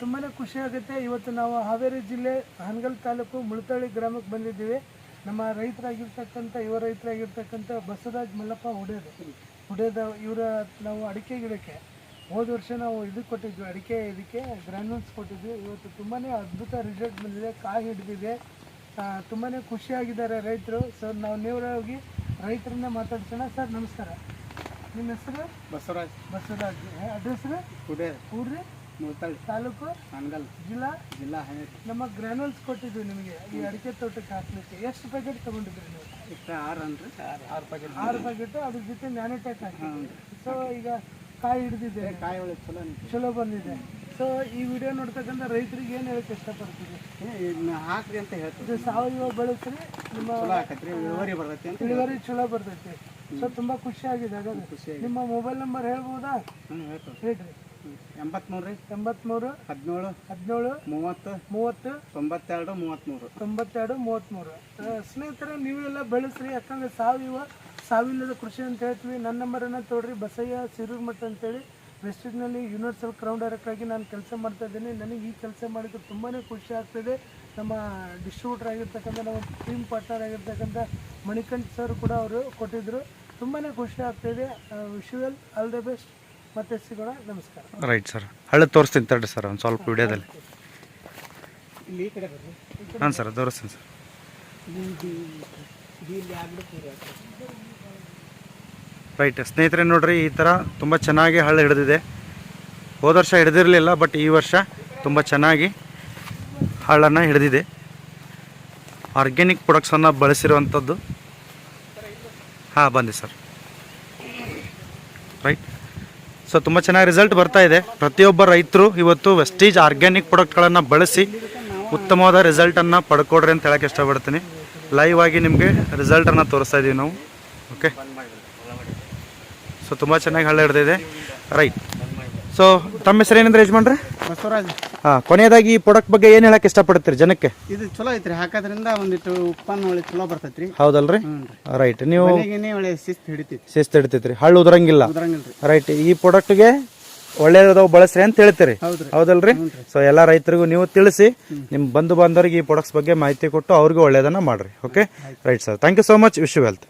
ತುಂಬಾ ಖುಷಿ ಆಗುತ್ತೆ. ಇವತ್ತು ನಾವು ಹಾವೇರಿ ಜಿಲ್ಲೆ ಹನಗಲ್ ತಾಲೂಕು ಮುಳತಳ್ಳಿ ಗ್ರಾಮಕ್ಕೆ ಬಂದಿದ್ದೀವಿ. ನಮ್ಮ ರೈತರಾಗಿರ್ತಕ್ಕಂಥ ಯುವ ರೈತರಾಗಿರ್ತಕ್ಕಂಥ ಬಸವರಾಜ್ ಮಲ್ಲಪ್ಪ ಹುಡೇದು ಹುಡೇದ ಇವರ ನಾವು ಅಡಿಕೆ ಗಿಡಕ್ಕೆ ಹೋದ ವರ್ಷ ನಾವು ಇದು ಕೊಟ್ಟಿದ್ವಿ ಅಡಿಕೆ ಇದಕ್ಕೆ ಗ್ರ್ಯಾನ್ಯೂಲ್ಸ್ ಕೊಟ್ಟಿದ್ವಿ. ಇವತ್ತು ತುಂಬಾ ಅದ್ಭುತ ರಿಸಲ್ಟ್ ಬಂದಿದೆ ಕಾಯಿ ಹಿಡಿದಿದೆ. ತುಂಬಾ ಖುಷಿಯಾಗಿದ್ದಾರೆ ರೈತರು. ಸರ್ ನಾವು ನೇರವಾಗಿ ರೈತರನ್ನ ಮಾತಾಡ್ಸೋಣ. ಸರ್ ನಮಸ್ಕಾರ. ನಿಮ್ಮ ಹೆಸರು? ಬಸವರಾಜ್. ಬಸವರಾಜ್. ಅಡ್ರೆಸ್? ಹುಡೇ ಊರ್ರಿ ಮುಳ್ತಳ್ಳಿ ತಾಲೂಕು? ಹಾನಗಲ್ ಜಿಲ್ಲಾ? ಜಿಲ್ಲಾ ಹಾವೇರಿ ನಮ್ಮ ಗ್ರ್ಯಾನುಲ್ಸ್ ಕೊಟ್ಟಿದ್ವಿ ನಿಮಗೆ. ಈ ಅಡಿಕೆ ತೋಟಕ್ಕೆ ಹಾಕ್ಲಿಕ್ಕೆ. ಎಷ್ಟು ಪ್ಯಾಕೆಟ್ ತಗೊಂಡಿದ್ರಿ ನೀವು? ಇಷ್ಟ ಆರು ಅನ್ರಿ ಆರು. ಪ್ಯಾಕೆಟ್ ಆರು ಪ್ಯಾಕೆಟ್ ಅದ್ರ ಜೊತೆ ಟ್ಯಾಕ್ ಹಾಕಿ ಸೊ ಈಗ ಕಾಯಿ ಹಿಡಿದಿದೆ. ಕಾಯಿ ಒಳಗೆ ಚಲೋ ಚಲೋ ಬಂದಿದೆ. ಸೊ ಈ ವಿಡಿಯೋ ನೋಡ್ತಕ್ಕಂಥ ರೈತರಿಗೆ ಏನು ಹೇಳಕ್ಕೆ ಇಷ್ಟಪಡ್ತೀವಿ ಇದನ್ನ ಹಾಕ್ರಿ ಅಂತ ಹೇಳ್ತೀವಿ ಸಾವಯವ ಬೆಳೆಸ್ರಿ ನಿಮ್ಮ ಇಳುವರಿ ಬರ್ತೈತಿ ಅಂತ ಇಳುವರಿ ಚಲೋ ಬರ್ತೈತಿ. ಸೊ ತುಂಬಾ ಖುಷಿ ಆಗಿದೆ ಹಾಗಾದ್ರೆ. ಖುಷಿ ನಿಮ್ಮ ಮೊಬೈಲ್ ನಂಬರ್ ಹೇಳ್ಬೋದಾ? ಹೇಳ್ರಿ. ಎಂಬತ್ಮೂರು ರೀ? ಎಂಬತ್ಮೂರು ಹದಿನೇಳು. ಹದಿನೇಳು ಮೂವತ್ತು. ಮೂವತ್ತು ತೊಂಬತ್ತೆರಡು ಮೂವತ್ತ್ಮೂರು ತೊಂಬತ್ತೆರಡು ಮೂವತ್ತ್ಮೂರು ಸ್ನೇಹಿತರೆ ನೀವೆಲ್ಲ ಬೆಳೆಸ್ರಿ ಯಾಕಂದರೆ ಸಾವಯವ ಸಾವಿಲ್ಲದ ಕೃಷಿ ಅಂತ ಹೇಳ್ತೀವಿ. ನನ್ನ ಮರನ ತೊಗೊಳ್ರಿ ಬಸಯ್ಯ ಸಿರೂರ್ ಮಠ ಅಂತೇಳಿ. ವೆಸ್ಟಿಜ್ನಲ್ಲಿ ಯೂನಿವರ್ಸಲ್ ಡೈರೆಕ್ಟರ್ ಆಗಿ ನಾನು ಕೆಲಸ ಮಾಡ್ತಾ ಇದ್ದೀನಿ. ನನಗೆ ಈ ಕೆಲಸ ಮಾಡಿದ್ರೆ ತುಂಬಾ ಖುಷಿ ಆಗ್ತಿದೆ. ನಮ್ಮ ಡಿಸ್ಟ್ರಿಬ್ಯೂಟರ್ ಆಗಿರ್ತಕ್ಕಂಥ ನಮ್ಮ ಟೀಮ್ ಪಾರ್ಟ್ನರ್ ಆಗಿರ್ತಕ್ಕಂಥ ಮಣಿಕಂಠ್ ಸರ್ ಕೂಡ ಅವರು ಕೊಟ್ಟಿದ್ದರು ತುಂಬಾ ಖುಷಿ ಆಗ್ತಿದೆ. ವಿಶುವಲ್ ಆಲ್ ದ ಬೆಸ್ಟ್ ಮತ್ತೆ ಸಿಗೋಣ ನಮಸ್ಕಾರ. Right sir. ಹಳ್ಳ ತೋರಿಸ್ತೀನಿ ತಡ್ರಿ ಸರ್ ಒಂದು ಸ್ವಲ್ಪ ವಿಡಿಯೋದಲ್ಲಿ. ಇಲ್ಲಿ ಈ ಕಡೆ ಬರ್ರಿ. ಹಾಂ ಸರ್ ತೋರಿಸ್ತೀನಿ ಸರ್. ಇದು ಇಲ್ಲಿ ಆಗ್ಬಿಟ್ಟು ರೈಟ್ ಸ್ನೇಹಿತರೆ ನೋಡ್ರಿ ಈ ಥರ ತುಂಬ ಚೆನ್ನಾಗಿ ಹಳ್ಳ ಹಿಡಿದಿದೆ. ಹೋದ ವರ್ಷ ಹಿಡಿದಿರಲಿಲ್ಲ ಬಟ್ ಈ ವರ್ಷ ತುಂಬ ಚೆನ್ನಾಗಿ ಹಳ್ಳನ್ನು ಹಿಡಿದಿದೆ. ಆರ್ಗ್ಯಾನಿಕ್ ಪ್ರೊಡಕ್ಟ್ಸನ್ನು ಬಳಸಿರುವಂಥದ್ದು ಹಾಂ ಬಂದೆ ಸರ್. ರೈಟ್. ಸೊ ತುಂಬ ಚೆನ್ನಾಗಿ ರಿಸಲ್ಟ್ ಬರ್ತಾ ಇದೆ. ಪ್ರತಿಯೊಬ್ಬ ರೈತರು ಇವತ್ತು ವೆಸ್ಟೀಜ್ ಆರ್ಗ್ಯಾನಿಕ್ ಪ್ರಾಡಕ್ಟ್ಗಳನ್ನು ಬಳಸಿ ಉತ್ತಮವಾದ ರಿಸಲ್ಟನ್ನು ಪಡ್ಕೊಡ್ರಿ ಅಂತ ಹೇಳಕ್ಕೆ ಇಷ್ಟಪಡ್ತೀನಿ. ಲೈವ್ ಆಗಿ ನಿಮಗೆ ರಿಸಲ್ಟನ್ನು ತೋರಿಸ್ತಾ ಇದ್ದೀವಿ ನಾವು. ಓಕೆ ಸೊ ತುಂಬ ಚೆನ್ನಾಗಿ ಹಳ್ಳ ಹಿಡ್ದಿದೆ. ರೈಟ್ ಸೊ ತಮ್ಮ ಹೆಸರು ಏನಂದ್ರೆ ಯಜಮಾನ್ರಿ? ಬಸವರಾಜ್. ಹಾ ಕೊನೆಯದಾಗಿ ಈ ಪ್ರಾಡಕ್ಟ್ ಬಗ್ಗೆ ಏನು ಹೇಳಕ್ಕೆ ಇಷ್ಟಪಡ್ತೀರಿ ಜನಕ್ಕೆ? ಇದು ಚಲೋ ಐತ್ರಿ ಹಾಕೋದ್ರಿಂದ ಒಂದಿಟ್ಟು ಉತ್ಪನ್ನ ಒಳ್ಳೆ ಚಲೋ ಬರ್ತೈತ್ರಿ. ಹೌದಲ್ರಿ? ರೈಟ್ ನೀವು ಮನೆಗೇನೆ ಒಳ್ಳೆ ಶಿಸ್ತು ಹಿಡಿತೈತಿ ಶಿಸ್ತು ಹಿಡಿತೈತ್ರಿ. ಹಳ್ಳು ಉದರಂಗಿಲ್ಲ. ಉದ್ರಂಗಿಲ್ರಿ. ರೈಟ್ ಈ ಪ್ರಾಡಕ್ಟ್ಗೆ ಒಳ್ಳೇದಾವ್ ಬಳಸ್ರಿ ಅಂತ ಹೇಳ್ತೀರಿ. ಹೌದ್ರಿ. ಹೌದಲ್ರಿ? ಸೊ ಎಲ್ಲ ರೈತರಿಗೂ ನೀವು ತಿಳಿಸಿ ನಿಮ್ಮ ಬಂಧು ಬಾಂಧವರಿಗೆ ಈ ಪ್ರಾಡಕ್ಟ್ಸ್ ಬಗ್ಗೆ ಮಾಹಿತಿ ಕೊಟ್ಟು ಅವ್ರಿಗೂ ಒಳ್ಳೇದನ್ನ ಮಾಡ್ರಿ. Okay right sir thank you so much wish you wealth